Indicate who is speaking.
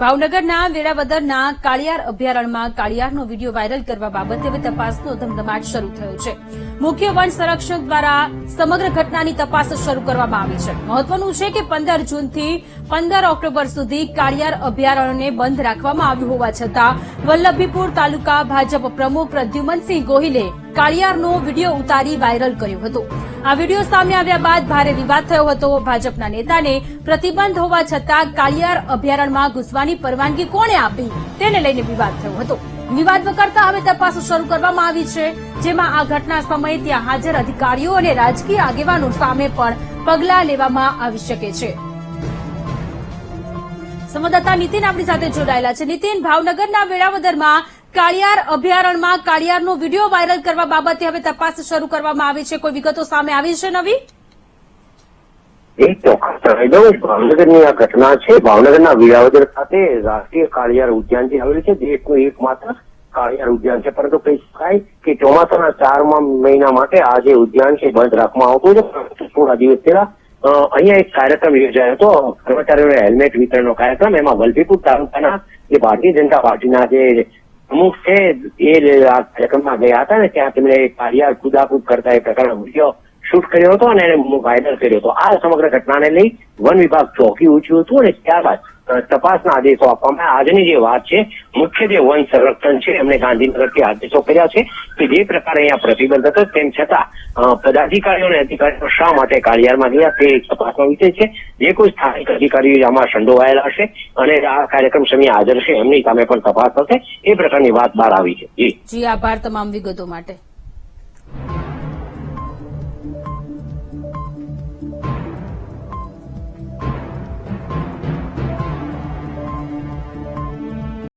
Speaker 1: ભાવનગરના વેરાવદરના કાળિયાર અભયારણ્યમાં કાળિયારનો video viral કરવા બાબતે હવે તપાસનો ધમધમાટ શરૂ થયો છે. મુખ્ય વન સંરક્ષક દ્વારા સમગ્ર ઘટનાની તપાસ શરૂ કરવામાં આવી છે. મહત્વનું છે કે પંદર જૂનથી પંદર ઓક્ટોબર સુધી કાળિયાર અભયારણ્યને બંધ રાખવામાં આવ્યું હોવા છતાં વલ્લભીપુર તાલુકા ભાજપ પ્રમુખ પ્રદ્યુમનસિંહ ગોહિલે કાળિયારનો વીડિયો ઉતારી વાયરલ કર્યો હતો. આ વીડિયો સામે આવ્યા બાદ ભારે વિવાદ થયો હતો. ભાજપના નેતાને પ્રતિબંધ હોવા છતાં કાળિયાર અભયારણ્યમાં ઘૂસવાની પરવાનગી કોણે આપી તેને લઈને વિવાદ થયો હતો. વિવાદ વકરતા હવે તપાસ શરૂ કરવામાં આવી છે. જેમાં આ ઘટના સમયે ત્યાં હાજર અધિકારીઓ અને રાજકીય આગેવાનો સામે પણ પગલાં લેવામાં આવી શકે છે. સંવાદદાતા નીતિન આપણી સાથે જોડાયેલા છે. નીતિન, ભાવનગરના વેળાવદરમાં કાળિયાર અભયારણ્યમાં કાળિયારનો વીડિયો વાયરલ કરવા બાબતે હવે તપાસ શરૂ કરવામાં આવી છે. કોઈ વિગતો સામે આવી છે નવી?
Speaker 2: એ ચોક્કસ ભાવનગરની આ ઘટના છે. ભાવનગરના વિરાવદર ખાતે રાષ્ટ્રીય કાળિયાર ઉદ્યાન જે આવેલું છે, દેશનું એકમાત્ર કાળિયાર ઉદ્યાન છે. પરંતુ કહી શકાય કે ચોમાસાના ચાર મહિના માટે આ જે ઉદ્યાન છે બંધ રાખવામાં આવતું છે થોડા દિવસ પહેલા અહીંયા એક કાર્યક્રમ યોજાયો હતો. કર્મચારીઓને હેલ્મેટ વિતરણનો કાર્યક્રમ. એમાં વલભીપુર તાલુકાના જે ભારતીય જનતા પાર્ટીના જે પ્રમુખ છે એ આ ગયા હતા ને ત્યાં તેમણે પારિયાર કુદાકુદ કરતા એ પ્રકારનો વીડિયો શૂટ કર્યો હતો અને એને વાયરલ કર્યો હતો. આ સમગ્ર ઘટનાને લઈ વન વિભાગ ચોકી ઊંચ્યું હતું અને ત્યારબાદ તપાસના આદેશો આપવામાં આજની જે વાત છે, મુખ્ય જે વન સંરક્ષણ છે, એમને ગાંધીનગરથી આદેશો કર્યા છે કે જે પ્રકારે અહીંયા પ્રતિબંધ હતો, તેમ છતાં પદાધિકારીઓ અને અધિકારીઓ શા માટે કાળિયારમાં ગયા તે તપાસનો વિષય છે. જે કોઈ સ્થાનિક અધિકારીઓ આમાં સંડોવાયેલા હશે અને આ કાર્યક્રમ સમય હાજર છે એમની સામે પણ તપાસ થશે. એ પ્રકારની વાત બહાર આવી છે.
Speaker 1: જી, આભાર તમામ વિગતો માટે.